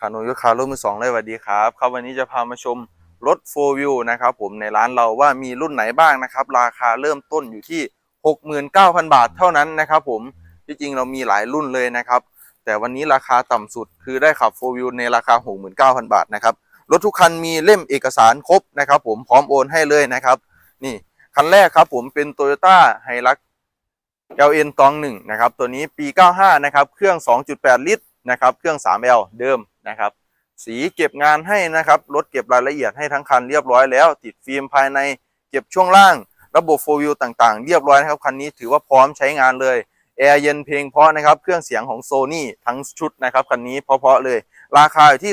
คาโนยกคารถมือสองเลยสวัสดีครับครับวันนี้จะพามาชมรถ 4 View นะครับผมในร้านเราว่ามีรุ่นไหนบ้างนะครับ ราคาเริ่มต้นอยู่ที่ 69,000 บาทเท่านั้นนะครับผมที่จริงเรามีหลายรุ่นเลยนะครับ แต่วันนี้ราคาต่ำสุดคือได้ขับ 4 View ในราคา 69,000 บาทนะครับรถทุกคันมีเล่มเอกสารครบนะครับ ผมพร้อมโอนให้เลยนะครับ นี่คันแรกครับผมเป็น Toyota h i l u x LN ตองหนึ่งนะครับตัวนี้ปี 95 นะครับเครื่อง 2.8 ลิตรนะครับเครื่อง 3L เดิม นะครับ สีเก็บงานให้นะครับ รถเก็บรายละเอียดให้ทั้งคันเรียบร้อยแล้ว ติดฟิล์มภายในเก็บช่วงล่าง ระบบโฟวิวต่างๆ เรียบร้อยนะครับ คันนี้ถือว่าพร้อมใช้งานเลยแอร์เย็นเพลงเพราะนะครับ เครื่องเสียงของโซนี่ทั้งชุดนะครับ คันนี้เพราะๆเลย ราคาอยู่ที่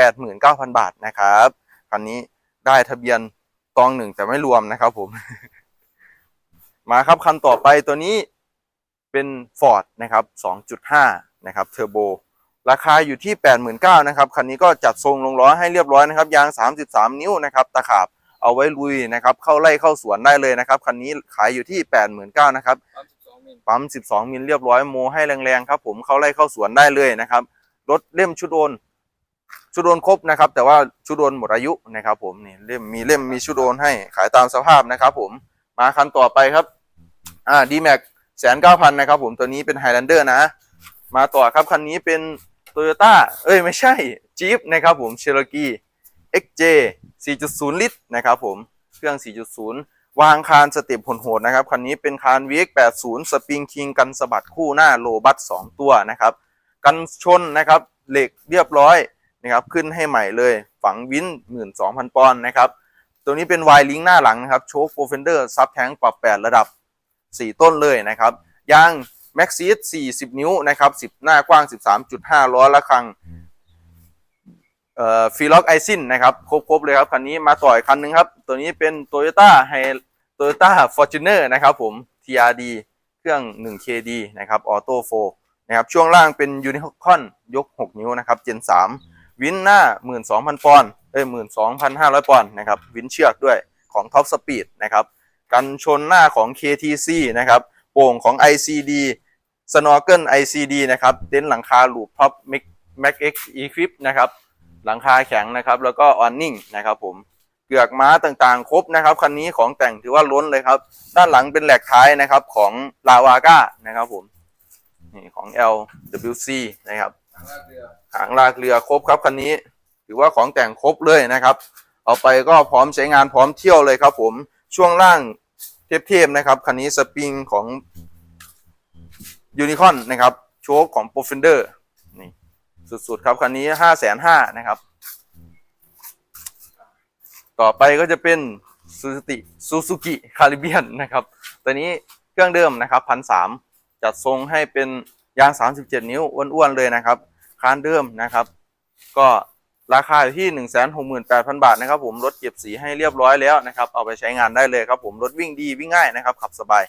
289,000 บาทนะครับ คันนี้ได้ทะเบียนตองหนึ่งแต่ไม่รวมนะครับผม มาครับคันต่อไปตัวนี้เป็น Ford นะครับ 2.5 นะครับเทอร์โบ ราคาอยู่ที่ 89,000นะครับคันนี้ก็จัดทรงลงล้อให้เรียบร้อยนะครับยาง 33 นิ้วนะครับตะขาบเอาไว้ลุยนะครับเข้าไล่เข้าสวนได้เลยนะครับคันนี้ขายอยู่ที่ 89,000นะครับปั๊มสิบสองมิลปั๊ม12 มิลเรียบร้อยโมให้แรงๆครับผมเข้าไล่เข้าสวนได้เลยนะครับรถเล่มชุดโอนชุดโอนครบนะครับ แต่ว่าชุดโอนหมดอายุนะครับผมนี่เล่มมีเล่มมีชุดโอนให้ขายตามสภาพนะครับผมมาคันต่อไปครับอ่าดีแม็กแสนเก้าพันนะครับผมตัวนี้เป็นไฮ l ลนเดอร์นะ มาต่อครับคันนี้เป็น โตโยต้าเอ้ยไม่ใช่จี๊ปนะครับผมเช r ร k ี XJ 4.0 ลิตรนะครับผมเครื่อง 4.0 วางคานสเต็ปโหดๆนะครับคันนี้เป็นคาน VX80 สปริงคิงกันสะบัดคู่หน้าโลบัส2ตัวนะครับ กันชนนะครับเหล็กเรียบร้อยนะครับขึ้นให้ใหม่เลยฝังวิน12,000 ปอนด์นะครับตัวนี้เป็นวายลิงหน้าหลังนะครับโชคโปรเฟนเดอร์ซับแทงปรับ 8 ระดับ 4 ต้นเลยนะครับยาง แม็กซีด40 นิ้วนะครับ 10 หน้ากว้าง 13.5 ล้อละครังเอ่อฟีล็อกไอซินนะครับครบๆเลยครับคันนี้มาต่ออีกคันหนึงครับ ตัวนี้เป็น Toyota ไฮ Toyota Fortuner นะครับผม TRD เครื่อง 1KD นะครับ Auto 4นะครับช่วงล่างเป็น Unicorn ยก 6 นิ้วนะครับ Gen 3วินหน้า 12,000 ปอนด์เอ้ย12,500 ปอนด์นะครับวินเชือกด้วยของ Top Speed นะครับกันชนหน้าของ KTC นะครับโป่งของ ICD Snorkel ICD นะครับเต็นท์หลังคาลูปท็อป Mac X Equip นะครับหลังคาแข็งนะครับ แล้วก็ออนนิ่งนะครับผมเกือกม้าต่างๆ ครบนะครับคันนี้ของแต่งถือว่าล้นเลยครับ ด้านหลังเป็นแหลกท้ายนะครับของลาวาก้านะครับผมนี่ของ LWC นะครับหางลากเรือครบครับคันนี้ ถือว่าของแต่งครบเลยนะครับ เอาไปก็พร้อมใช้งานพร้อมเที่ยวเลยครับผมช่วงล่างเทพๆนะครับคันนี้สปริงของ ยูนิคอนนะครับ โชคของโปรเฟนเดอร์นี่สุดๆครับ คันนี้ห้าแสนห้านะครับ ต่อไปก็จะเป็นซูซูกิซูซูกิคาริเบียนนะครับตัวนี้เครื่องเดิมนะครับพันสามจัดทรงให้เป็นยาง 37 นิ้วอ้วนๆเลยนะครับ คานเดิมนะครับ ก็ราคาอยู่ที่ 168,000 บาทนะครับ ผมรถเก็บสีให้เรียบร้อยแล้วนะครับ เอาไปใช้งานได้เลยครับ ผมรถวิ่งดีวิ่งง่ายนะครับ ขับสบาย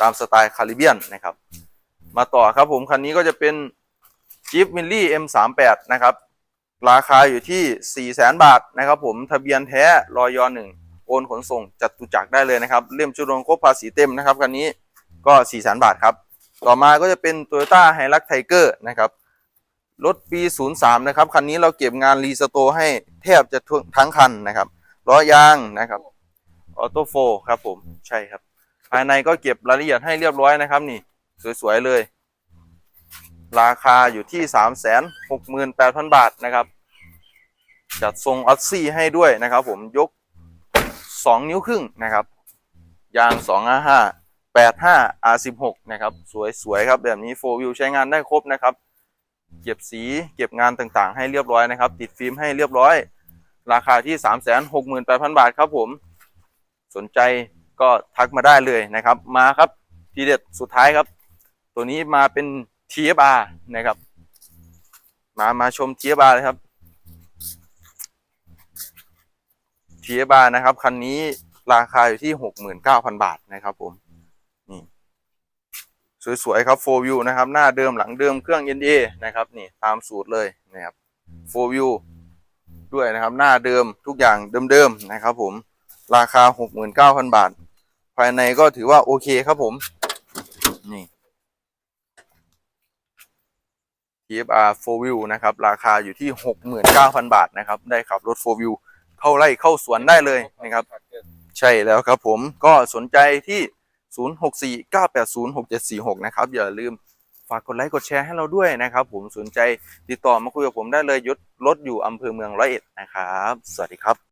ตามสไตล์คาริเบียนนะครับ มาต่อครับผมคันนี้ก็จะเป็นจี p มิลลี่ M38 นะครับราคาอยู่ที่ 400,000 บาทนะครับผมทะเบียนแท้รอยอหนึ่งโอนขนส่งจัดตุจักได้เลยนะครับ เล่มชุดลงครบภาษีเต็มนะครับคันนี้ก็400,000บาทครับ ต่อมาก็จะเป็น Toyota h i l u x Tiger นะครับรถปี 03 นะครับ คันนี้เราเก็บงานรีสโตให้แทบจะทั้งคันนะครับล้อยางนะครับออโต้โฟครับผมใช่ครับ ภายในก็เก็บรายละเอียดให้เรียบร้อยนะครับ นี่สวยๆเลย ราคาอยู่ที่ 368,000 บาทนะครับ จัดทรงออสซี่ให้ด้วยนะครับ ผมยก 2 นิ้วครึ่งนะครับ ยาง 255 85 R16 นะครับสวยๆครับแบบนี้4 Wheel ใช้งานได้ครบนะครับเก็บสีเก็บงานต่างๆ ให้เรียบร้อยนะครับ ติดฟิล์มให้เรียบร้อย ราคาที่ 368,000 บาทครับผม สนใจ ก็ทักมาได้เลยนะครับ มาครับทีเด็ดสุดท้ายครับ ตัวนี้มาเป็น TFR นะครับ มามาชม TFR เลยครับ TFR นะครับคันนี้ราคาอยู่ที่69,000บาทนะครับผมนี่สวยๆครับ 4 view นะครับ หน้าเดิมหลังเดิมเครื่อง NA นะครับนี่ตามสูตรเลยนะครับ 4 view ด้วยนะครับ หน้าเดิมทุกอย่างเดิมๆนะครับผมราคา 69,000 บาท ภายในก็ถือว่าโอเคครับผม นี่ TFR 4 Wheel นะครับ ราคาอยู่ที่ 69,000 บาทนะครับ ได้ขับรถ 4 Wheel เข้าไร่เข้าสวนได้เลยนะครับ ใช่แล้วครับผมก็สนใจที่ 0649806746 นะครับ อย่าลืมฝากกดไลค์กดแชร์ให้เราด้วยนะครับผมสนใจติดต่อมาคุยกับผมได้เลยยศรถอยู่อำเภอเมืองร้อยเอ็ดนะครับ สวัสดีครับ